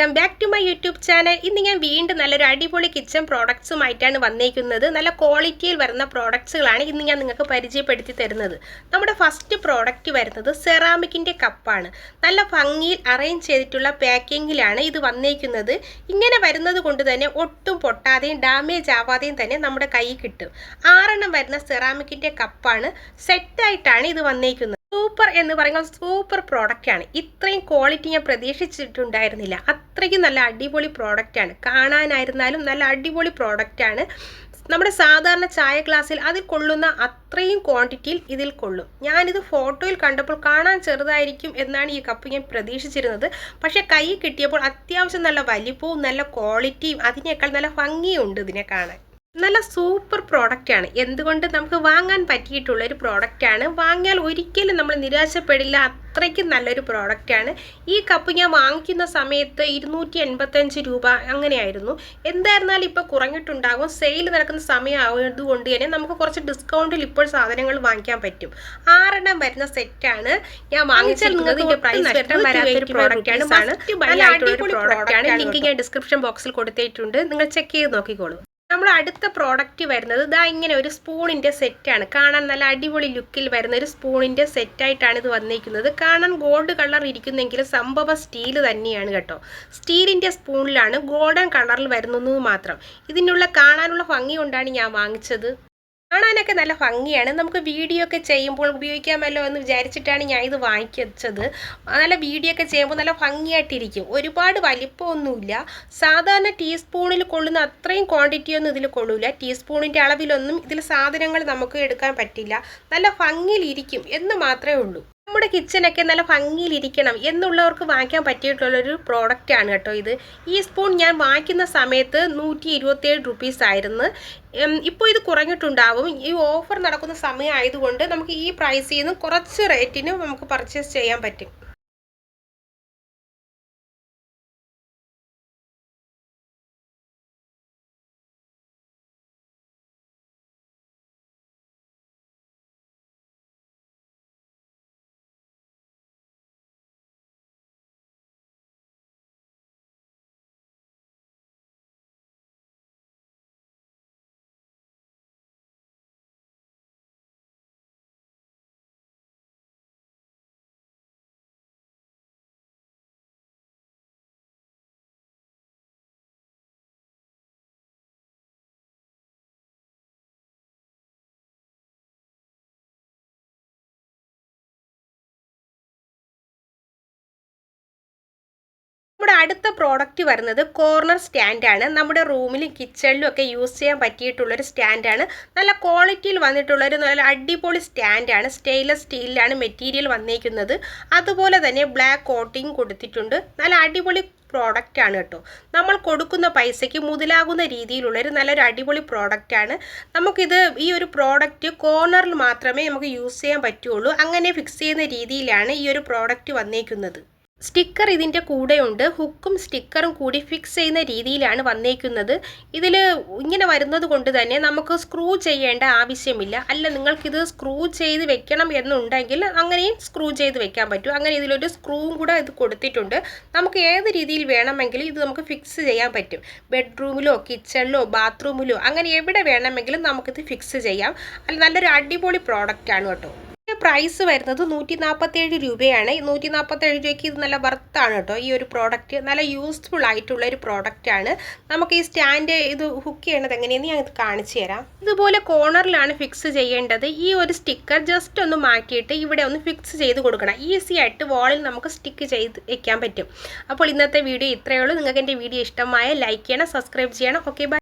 Welcome back to my YouTube channel. ഇന്ന് ഞാൻ വീണ്ടും നല്ലൊരു അടിപൊളി കിച്ചൺ പ്രോഡക്ട്സുമായിട്ടാണ് വന്നേക്കുന്നത്. നല്ല ക്വാളിറ്റിയിൽ വരുന്ന പ്രോഡക്ട്സുകളാണ് ഇന്ന് ഞാൻ നിങ്ങൾക്ക് പരിചയപ്പെടുത്തി തരുന്നത്. നമ്മുടെ ഫസ്റ്റ് പ്രോഡക്റ്റ് വരുന്നത് സെറാമിക്കിന്റെ കപ്പാണ്. നല്ല ഭംഗിയിൽ അറേഞ്ച് ചെയ്തിട്ടുള്ള പാക്കിങ്ങിലാണ് ഇത് വന്നേക്കുന്നത്. ഇങ്ങനെ വരുന്നത് കൊണ്ട് തന്നെ ഒട്ടും പൊട്ടാതെയും ഡാമേജ് ആവാതെയും തന്നെ നമ്മുടെ കൈ കിട്ടും. ആറെണ്ണം വരുന്ന സെറാമിക്കിന്റെ കപ്പാണ്. സെറ്റായിട്ടാണ് ഇത് വന്നേക്കുന്നത്. സൂപ്പർ എന്ന് പറയുന്നത് സൂപ്പർ പ്രോഡക്റ്റ് ആണ്. ഇത്രയും ക്വാളിറ്റി ഞാൻ പ്രതീക്ഷിച്ചിട്ടുണ്ടായിരുന്നില്ല. അത്രയ്ക്കും നല്ല അടിപൊളി പ്രോഡക്റ്റ് ആണ്. കാണാനായിരുന്നാലും നല്ല അടിപൊളി പ്രോഡക്റ്റ് ആണ്. നമ്മുടെ സാധാരണ ചായ ഗ്ലാസ്സിൽ അതിൽ കൊള്ളുന്ന അത്രയും ക്വാണ്ടിറ്റിയിൽ ഇതിൽ കൊള്ളും. ഞാനിത് ഫോട്ടോയിൽ കണ്ടപ്പോൾ കാണാൻ ചെറുതായിരിക്കും എന്നാണ് ഈ കപ്പ് ഞാൻ പ്രതീക്ഷിച്ചിരുന്നത്. പക്ഷേ കൈ കിട്ടിയപ്പോൾ അത്യാവശ്യം നല്ല വലിപ്പവും നല്ല ക്വാളിറ്റിയും അതിനേക്കാൾ നല്ല ഭംഗിയും ഉണ്ട് ഇതിനെ കാണാൻ. നല്ല സൂപ്പർ പ്രോഡക്റ്റാണ്. എന്തുകൊണ്ട് നമുക്ക് വാങ്ങാൻ പറ്റിയിട്ടുള്ള ഒരു പ്രോഡക്റ്റ് ആണ് വാങ്ങിയാൽ ഒരിക്കലും നമ്മൾ നിരാശപ്പെടില്ല. അത്രയ്ക്കും നല്ലൊരു പ്രോഡക്റ്റാണ്. ഈ കപ്പ് ഞാൻ വാങ്ങിക്കുന്ന സമയത്ത് ഇരുന്നൂറ്റി എൺപത്തഞ്ച് രൂപ അങ്ങനെയായിരുന്നു. എന്തായിരുന്നാലും ഇപ്പോൾ കുറഞ്ഞിട്ടുണ്ടാകും. സെയിൽ നടക്കുന്ന സമയമായതുകൊണ്ട് തന്നെ നമുക്ക് കുറച്ച് ഡിസ്കൗണ്ടിൽ ഇപ്പോൾ സാധനങ്ങൾ വാങ്ങിക്കാൻ പറ്റും. ആറെണ്ണം വരുന്ന സെറ്റാണ് ഞാൻ വാങ്ങിച്ചാൽ നിങ്ങൾക്ക് പ്രൈസ് വരാത്തൊരു പ്രോഡക്റ്റ് ആണ്. നല്ല അടിപൊളി ലിങ്ക് ഞാൻ ഡിസ്ക്രിപ്ഷൻ ബോക്സിൽ കൊടുത്തിട്ടുണ്ട്. നിങ്ങൾ ചെക്ക് ചെയ്ത് നോക്കിക്കോളൂ. നമ്മൾ അടുത്ത പ്രോഡക്റ്റ് വരുന്നത് ഇതാ ഇങ്ങനെ ഒരു സ്പൂണിന്റെ സെറ്റാണ് കാണാൻ നല്ല അടിപൊളി ലുക്കിൽ വരുന്ന ഒരു സ്പൂണിന്റെ സെറ്റായിട്ടാണ് ഇത് വന്നിരിക്കുന്നത് കാണാൻ ഗോൾഡ് കളർ ഇരിക്കുന്നെങ്കിൽ സംഭവം സ്റ്റീൽ തന്നെയാണ് കേട്ടോ. സ്റ്റീലിന്റെ സ്പൂണിലാണ് ഗോൾഡൻ കളറിൽ വരുന്നത് മാത്രം. ഇതിനുള്ള കാണാനുള്ള ഭംഗി കൊണ്ടാണ് ഞാൻ വാങ്ങിച്ചത്. കാണാനൊക്കെ നല്ല ഭംഗിയാണ്. നമുക്ക് വീഡിയോ ഒക്കെ ചെയ്യുമ്പോൾ ഉപയോഗിക്കാമല്ലോ എന്ന് വിചാരിച്ചിട്ടാണ് ഞാൻ ഇത് വാങ്ങിച്ചത്. നല്ല വീഡിയോ ഒക്കെ ചെയ്യുമ്പോൾ നല്ല ഭംഗിയായിട്ടിരിക്കും. ഒരുപാട് വലിപ്പമൊന്നുമില്ല. സാധാരണ ടീസ്പൂണിൽ കൊള്ളുന്ന അത്രയും ക്വാണ്ടിറ്റി ഒന്നും ഇതിൽ കൊള്ളില്ല ടീസ്പൂണിന്റെ അളവിലൊന്നും ഇതിൽ സാധനങ്ങൾ നമുക്ക് എടുക്കാൻ പറ്റില്ല. നല്ല ഭംഗിയിലിരിക്കും എന്ന് മാത്രമേ ഉള്ളൂ. നമ്മുടെ കിച്ചനൊക്കെ നല്ല ഭംഗിയിലിരിക്കണം എന്നുള്ളവർക്ക് വാങ്ങിക്കാൻ പറ്റിയിട്ടുള്ളൊരു പ്രോഡക്റ്റ് ആണ് കേട്ടോ ഇത്. ഈ സ്പൂൺ ഞാൻ വാങ്ങിക്കുന്ന സമയത്ത് നൂറ്റി ഇരുപത്തേഴ് റുപ്പീസ് ആയിരുന്നു ഇപ്പോൾ ഇത് കുറഞ്ഞിട്ടുണ്ടാവും. ഈ ഓഫർ നടക്കുന്ന സമയം ആയതുകൊണ്ട് നമുക്ക് ഈ പ്രൈസിൽ നിന്ന് കുറച്ച് റേറ്റിന് നമുക്ക് പർച്ചേസ് ചെയ്യാൻ പറ്റും. നമ്മുടെ അടുത്ത പ്രോഡക്റ്റ് വരുന്നത് കോർണർ സ്റ്റാൻഡാണ് നമ്മുടെ റൂമിലും കിച്ചണിലും ഒക്കെ യൂസ് ചെയ്യാൻ പറ്റിയിട്ടുള്ളൊരു സ്റ്റാൻഡാണ് നല്ല ക്വാളിറ്റിയിൽ വന്നിട്ടുള്ളൊരു നല്ല അടിപൊളി സ്റ്റാൻഡാണ് സ്റ്റെയിൻലെസ് സ്റ്റീലിലാണ് മെറ്റീരിയൽ വന്നേക്കുന്നത്. അതുപോലെ തന്നെ ബ്ലാക്ക് കോട്ടിങ് കൊടുത്തിട്ടുണ്ട്. നല്ല അടിപൊളി പ്രോഡക്റ്റ് ആണ് കേട്ടോ. നമ്മൾ കൊടുക്കുന്ന പൈസയ്ക്ക് മുതലാകുന്ന രീതിയിലുള്ളൊരു നല്ലൊരു അടിപൊളി പ്രോഡക്റ്റ് ആണ്. നമുക്കിത് ഈ ഒരു പ്രോഡക്റ്റ് കോർണറിൽ മാത്രമേ നമുക്ക് യൂസ് ചെയ്യാൻ പറ്റുള്ളൂ. അങ്ങനെ ഫിക്സ് ചെയ്യുന്ന രീതിയിലാണ് ഈ ഒരു പ്രോഡക്റ്റ് വന്നേക്കുന്നത്. സ്റ്റിക്കർ ഇതിന്റെ കൂടെയുണ്ട്. ഹുക്കും സ്റ്റിക്കറും കൂടി ഫിക്സ് ചെയ്യുന്ന രീതിയിലാണ് വന്നേക്കുന്നത്. ഇതിൽ ഇങ്ങനെ വരുന്നത് കൊണ്ട് തന്നെ നമുക്ക് സ്ക്രൂ ചെയ്യേണ്ട ആവശ്യമില്ല. അല്ല നിങ്ങൾക്കിത് സ്ക്രൂ ചെയ്ത് വെക്കണം എന്നുണ്ടെങ്കിൽ അങ്ങനെയും സ്ക്രൂ ചെയ്ത് വെക്കാൻ പറ്റും. അങ്ങനെ ഇതിലൊരു സ്ക്രൂവും കൂടെ ഇത് കൊടുത്തിട്ടുണ്ട്. നമുക്ക് ഏത് രീതിയിൽ വേണമെങ്കിലും ഇത് നമുക്ക് ഫിക്സ് ചെയ്യാൻ പറ്റും. ബെഡ്റൂമിലോ കിച്ചണിലോ ബാത്റൂമിലോ അങ്ങനെ എവിടെ വേണമെങ്കിലും നമുക്കിത് ഫിക്സ് ചെയ്യാം. അല്ല നല്ലൊരു അടിപൊളി പ്രോഡക്റ്റാണ് കേട്ടോ. പ്രൈസ് വരുന്നത് നൂറ്റി നാൽപ്പത്തേഴ് രൂപയാണ്. നൂറ്റി നാൽപ്പത്തേഴ് രൂപയ്ക്ക് ഇത് നല്ല വർത്താണ് കേട്ടോ ഈ ഒരു പ്രോഡക്റ്റ് നല്ല യൂസ്ഫുൾ ആയിട്ടുള്ള ഒരു പ്രോഡക്റ്റ് ആണ്. നമുക്ക് ഈ സ്റ്റാൻഡ് ഇത് ഹുക്ക് ചെയ്യണത് എങ്ങനെയെന്ന് ഞാൻ ഇത് കാണിച്ചു തരാം. ഇതുപോലെ കോർണറിലാണ് ഫിക്സ് ചെയ്യേണ്ടത്. ഈ ഒരു സ്റ്റിക്കർ ജസ്റ്റ് ഒന്ന് മാറ്റിയിട്ട് ഇവിടെ ഒന്ന് ഫിക്സ് ചെയ്ത് കൊടുക്കണം. ഈസി ആയിട്ട് വാളിൽ നമുക്ക് സ്റ്റിക്ക് ചെയ്ത് വെക്കാൻ പറ്റും. അപ്പോൾ ഇന്നത്തെ വീഡിയോ ഇത്രയേ ഉള്ളൂ. നിങ്ങൾക്ക് എന്റെ വീഡിയോ ഇഷ്ടമായ ലൈക്ക് ചെയ്യണം സബ്സ്ക്രൈബ് ചെയ്യണം. Okay bye